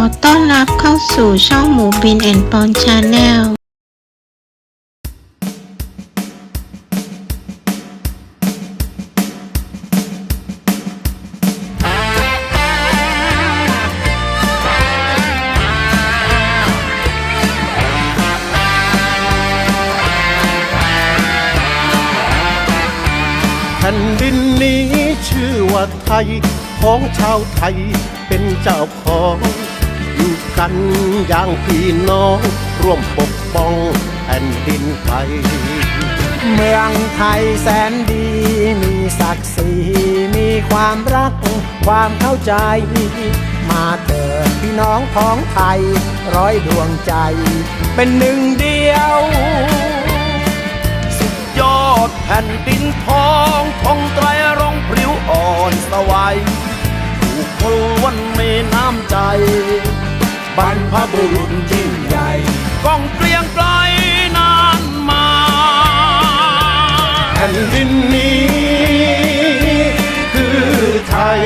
อต้อนรับเข้าสู่ช่องหมูบินแอนปอนชาแนลแผ่นดินนี้ชื่อว่าไทย ของชาวไทยเป็นเจ้าของ อยู่กันอย่างพี่น้อง ร่วมปกป้องแผ่นดินไทย เมืองไทยแสนดี มีศักดิ์ศรีมีความรัก ความเข้าใจ มาเถิดพี่น้องของไทย ร้อยดวงใจ เป็นหนึ่งเดียว สุดยอดแผ่นดินทองทองไตรรงพริ้วอ่อนสวัย ผู้คนล้วนมีน้ำใจ บรรพบุรุษยิ่งใหญ่ก้องเกลียงไกลนานมาแผ่นดินนี้คือไทย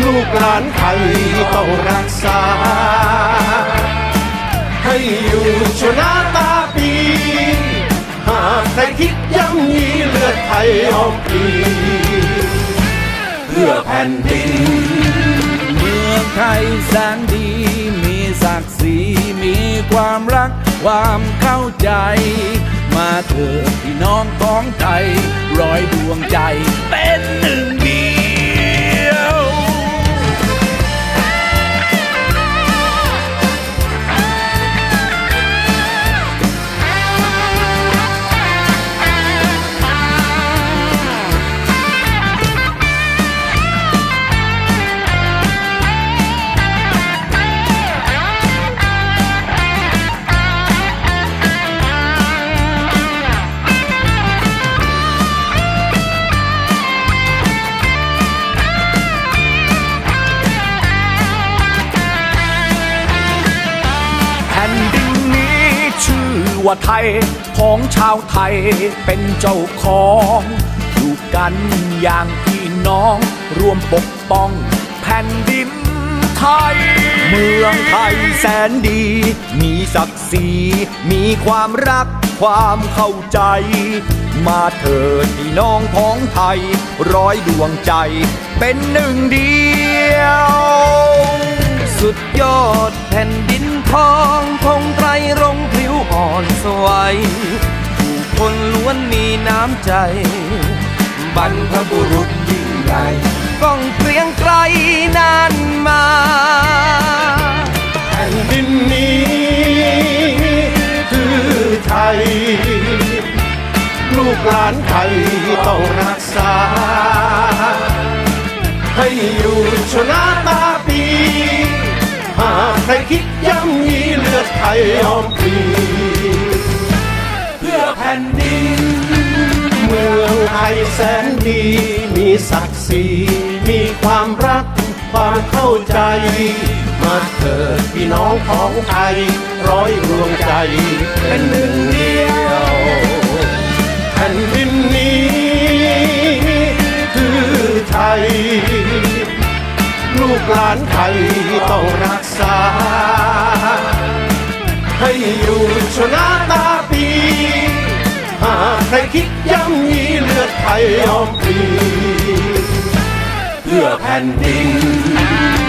ลูกหลานไทยต้องรักษา ให้อยู่ชนะตาปีหากใครคิดย่ำยีเลือดไทยออกปี เพื่อแผ่นดิน เมืองไทยแสนดี มีศักดิ์ศรีมีความรักความเข้าใจ มาเถิดพี่น้องของไทยร้อยดวงใจเป็นหนึ่ง ชื่วไทยของชาวไทยเป็นเจ้าของอยู่กันอย่างพี่น้องร่วมปกป้องแผ่นดินไทย เมืองไทยแสนดี มีศักดิ์ศรีมีความรักความเข้าใจ มาเถิดพี่น้องของไทย ร้อยดวงใจเป็นหนึ่งเดียว สุดยอดแผ่นดินทองทงไตรรงพริ้ว อ่อนสวยผู้คนล้วนมีน้ำใจ บรรพบุรุษยิ่งใหญ่ก้องเกรียงไกลนานมาแผ่นดินนี้คือไทย ลูกหลานไทยต้องรักษาให้ ไทยแสนดี มีศักดิ์ศรีมีความรักความเข้าใจ มาเถิดพี่น้องของไทย ร้อยรวมใจ เป็นหนึ่งเดียวแผ่นดินนี้ คือไทย ลูกหลานไทยต้องรักษา ให้อยู่ชนะตาปีหากใครคิดย่ำยี ยออมปรีเพื่อแผ่นดิน